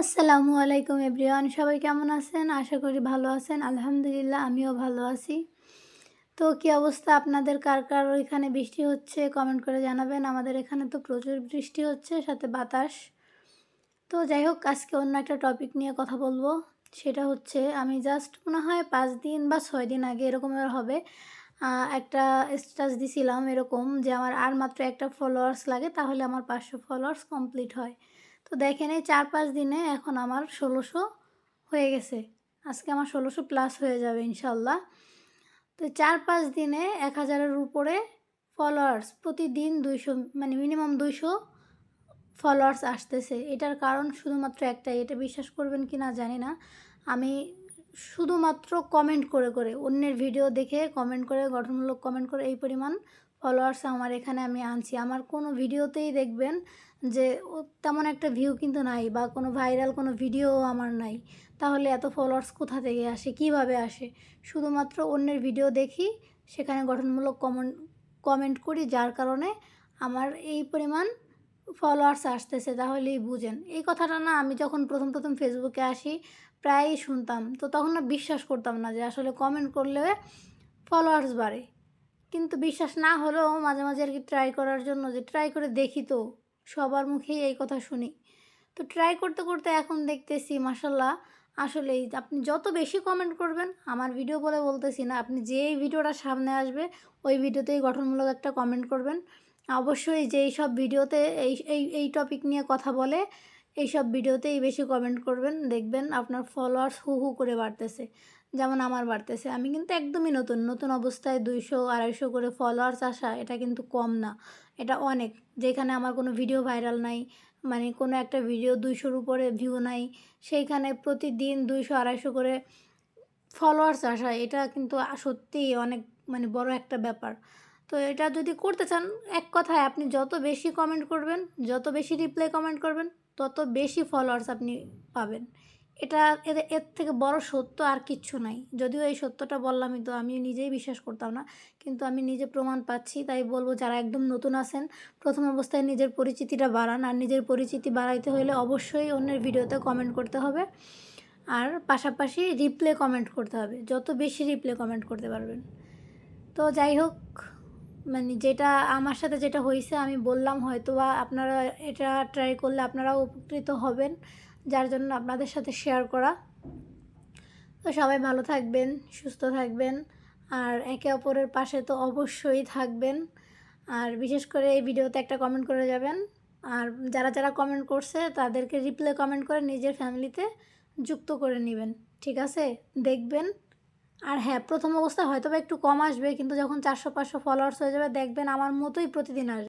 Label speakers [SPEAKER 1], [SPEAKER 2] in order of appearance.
[SPEAKER 1] আসসালামু আলাইকুম এভরিওয়ান, সবাই কেমন আছেন? আশা করি ভালো আছেন। আলহামদুলিল্লাহ, আমিও ভালো আছি। তো কী অবস্থা আপনাদের? কার কার ওইখানে বৃষ্টি হচ্ছে? কমেন্ট করে জানাবেন। আমাদের এখানে তো প্রচুর বৃষ্টি হচ্ছে, সাথে বাতাস। তো যাই হোক, আজকে অন্য একটা টপিক নিয়ে কথা বলব। সেটা হচ্ছে, আমি জাস্ট মনে হয় পাঁচ দিন বা ছয় দিন আগে এরকম হবে একটা স্ট্যাটাস দিছিলাম এরকম যে আমার আর মাত্র একটা ফলোয়ার্স লাগে, তাহলে আমার পাঁচশো ফলোয়ার্স কমপ্লিট হয়। তো দেখেন এই চার পাঁচ দিনে এখন আমার ষোলোশো হয়ে গেছে। আজকে আমার ষোলোশো প্লাস হয়ে যাবে ইনশাল্লাহ তো চার পাঁচ দিনে এক হাজারের উপরে ফলোয়ার্স প্রতিদিন দুইশো মানে মিনিমাম দুইশো ফলোয়ার্স আসতেছে। এটার কারণ শুধুমাত্র একটাই, এটা বিশ্বাস করবেন কি না জানি না। আমি শুধুমাত্র কমেন্ট করে করে, অন্যের ভিডিও দেখে কমেন্ট করে, গঠনমূলক কমেন্ট করে, এই পরিমাণ ফলোয়ার্স আমার এখানে আমি আনছি। আমার কোনো ভিডিওতেই দেখবেন যে তেমন একটা ভিউ কিন্তু নাই বা কোনো ভাইরাল কোনো ভিডিও আমার নাই। তাহলে এত ফলোয়ার্স কোথা থেকে আসে? কীভাবে আসে? শুধুমাত্র অন্যের ভিডিও দেখি, সেখানে গঠনমূলক কমেন্ট কমেন্ট করি, যার কারণে আমার এই পরিমাণ ফলোয়ার্স আসতেছে। তাহলেই বুঝেন। এই কথাটা না, আমি যখন প্রথম প্রথম ফেসবুকে আসি প্রায়ই শুনতাম। তো তখন না বিশ্বাস করতাম না যে আসলে কমেন্ট করলে ফলোয়ার্স বাড়ে। কিন্তু বিশ্বাস না হলেও মাঝে মাঝে আর কি ট্রাই করার জন্য যে ট্রাই করে দেখি তো, সবার মুখেই এই কথা শুনি। তো ট্রাই করতে করতে এখন দেখতেছি মাসাল্লাহ আসলেই আপনি যত বেশি কমেন্ট করবেন, আমার ভিডিও বলে বলতেছি না, আপনি যেই ভিডিওটা সামনে আসবে, ওই ভিডিওতেই গঠনমূলক একটা কমেন্ট করবেন। অবশ্যই যেই সব ভিডিওতে এই এই এই টপিক নিয়ে কথা বলে এই সব ভিডিওতেই বেশি কমেন্ট করবেন, দেখবেন আপনার ফলোয়ার্স হু হু করে বাড়তেছে। যেমন আমার বাড়তেছে, আমি কিন্তু একদমই নতুন নতুন অবস্থায় দুইশো, আড়াইশো করে ফলোয়ার্স আসা, এটা কিন্তু কম না। এটা অনেক, যেখানে আমার কোনো ভিডিও ভাইরাল নাই মানে কোনো একটা ভিডিও দুইশোর উপরে ভিউ নাই, সেইখানে প্রতিদিন দুইশো, আড়াইশো করে ফলোয়ার্স আসা, এটা কিন্তু সত্যিই অনেক মানে বড় একটা ব্যাপার। তো এটা যদি করতে চান, এক কথায় আপনি যত বেশি কমেন্ট করবেন, যত বেশি রিপ্লাই কমেন্ট করবেন তত বেশি ফলোয়ার্স আপনি পাবেন। এটা এর এর থেকে বড় সত্য আর কিচ্ছু নাই। যদিও এই সত্যটা বললামই তো আমি নিজেই বিশ্বাস করতাম না। কিন্তু আমি নিজে প্রমাণ পাচ্ছি, তাই বলব যারা একদম নতুন আছেন, প্রথম অবস্থায় নিজের পরিচিতিটা বাড়ান। আর নিজের পরিচিতি বাড়াইতে হলে অবশ্যই অন্যের ভিডিওতে কমেন্ট করতে হবে। আর পাশাপাশি রিপ্লে কমেন্ট করতে হবে। যত বেশি রিপ্লে কমেন্ট করতে পারবেন। তো যাই হোক মানে যেটা আমার সাথে যেটা হয়েছে আমি বললাম হয়তো বা আপনারা এটা ট্রাই করলে আপনারাও উপকৃত হবেন, যার জন্য আপনাদের সাথে শেয়ার করা। তো সবাই ভালো থাকবেন, সুস্থ থাকবেন, আর একে অপরের পাশে তো অবশ্যই থাকবেন। আর বিশেষ করে এই ভিডিওতে একটা কমেন্ট করে যাবেন। আর যারা যারা কমেন্ট করছে, তাদেরকে রিপ্লে কমেন্ট করে নিজের ফ্যামিলিতে যুক্ত করে নেবেন, ঠিক আছে? দেখবেন আর হ্যাঁ প্রথম অবস্থায় হয়তো বা একটু কম আসবে, কিন্তু যখন চারশো, পাঁচশো ফলোয়ার্স হয়ে যাবে, দেখবেন আমার মতোই প্রতিদিন আসবে।